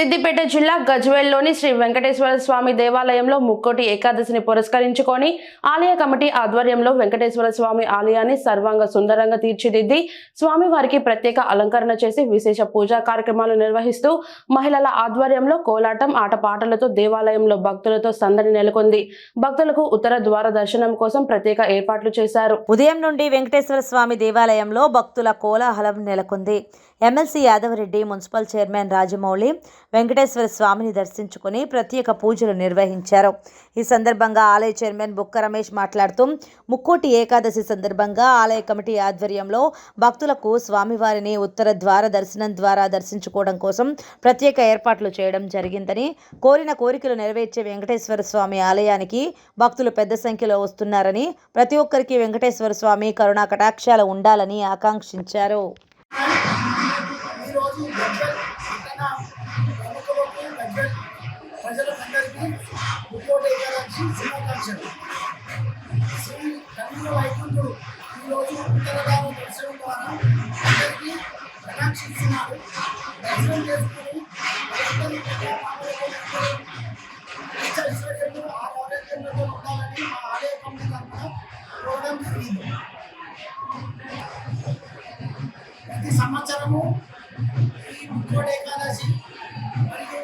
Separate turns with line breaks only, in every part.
సిద్దిపేట జిల్లా గజ్వేల్లోని శ్రీ వెంకటేశ్వర స్వామి దేవాలయంలో ముక్కోటి ఏకాదశిని పురస్కరించుకొని ఆలయ కమిటీ ఆధ్వర్యంలో వెంకటేశ్వర స్వామి ఆలయాన్ని సర్వాంగ సుందరంగా తీర్చిదిద్ది స్వామివారికి ప్రత్యేక అలంకరణ చేసి విశేష పూజా కార్యక్రమాలు నిర్వహిస్తూ మహిళల ఆధ్వర్యంలో కోలాటం ఆటపాటలతో దేవాలయంలో భక్తులతో సందడి నెలకొంది. భక్తులకు ఉత్తర ద్వార దర్శనం కోసం ప్రత్యేక ఏర్పాట్లు చేశారు.
ఉదయం నుండి వెంకటేశ్వర స్వామి దేవాలయంలో భక్తుల కోలాహలం నెలకొంది. MLC Yadava Reddy municipal chairman Rajamouli Venkateswara స్వామిని దర్శించుకుని ప్రత్యేక పూజలు నిర్వహించారు. ఈ సందర్భంగా ఆలయ చైర్మన్ బుక్క రమేష్ మాట్లాడుతూ ముక్కోటి ఏకాదశి సందర్భంగా ఆలయ కమిటీ ఆధ్వర్యంలో భక్తులకు స్వామివారిని ఉత్తర ద్వార దర్శనం ద్వారా దర్శించుకోవడం కోసం ప్రత్యేక ఏర్పాట్లు చేయడం జరిగిందని కోరిన కోరికలు నెరవేర్చే వెంకటేశ్వర స్వామి ఆలయానికి భక్తులు పెద్ద సంఖ్యలో వస్తున్నారని ప్రతి ఒక్కరికి వెంకటేశ్వర స్వామి కరుణా కటాక్షాలు ఉండాలని ఆకాంక్షించారు.
ఈరోజు ప్రముఖులకు గజ్వెల్ ప్రజలందరికీ ముక్కోటి ఏకాదశి శుభాకాంక్షలు శ్రీ కన్నుల వైకుంఠుడు ఈరోజు దర్శనం ద్వారా అందరికీ కటాక్షిస్తున్నారు దర్శనం చేసుకుని ఐశ్వర్యంలో ఆరోగ్యంలో ఉండాలని మా ఆలయ కమిటీ తరఫున జరిగింది ప్రతి సంవత్సరము ఈ ముక్కోటి ఏకాదశి మరియు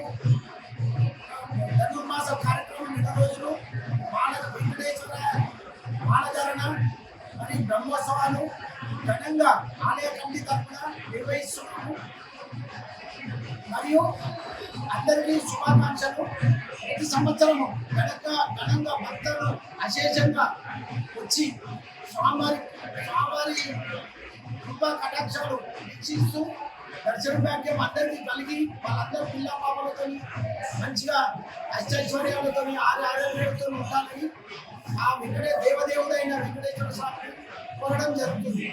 ధనుర్మాస కార్యక్రమం నెల రోజులు బాల వెంకటేశ్వర బాలధరణ మరియు బ్రహ్మోత్సవాలు ఘనంగా ఆలయ కమిటీ తరఫున నిర్వహిస్తున్నాము. మరియు అందరికీ శుభాకాంక్షలు. ప్రతి సంవత్సరము ఘనంగా ఘనంగా భక్తులు అశేషంగా వచ్చి స్వామివారి స్వామివారి కృపా కటాక్షాలు వీక్షిస్తూ దర్శన భాగ్యం అందరికీ కలిగి వాళ్ళందరూ పిల్ల పాపలతో మంచిగా అష్టైశ్వర్యాలతో ఆరు ఆరోగ్యాలతో ఉండాలని ఆ వెంకటే దేవదేవుడైన వెంకటేశ్వర స్వామిని కోరడం జరుగుతుంది.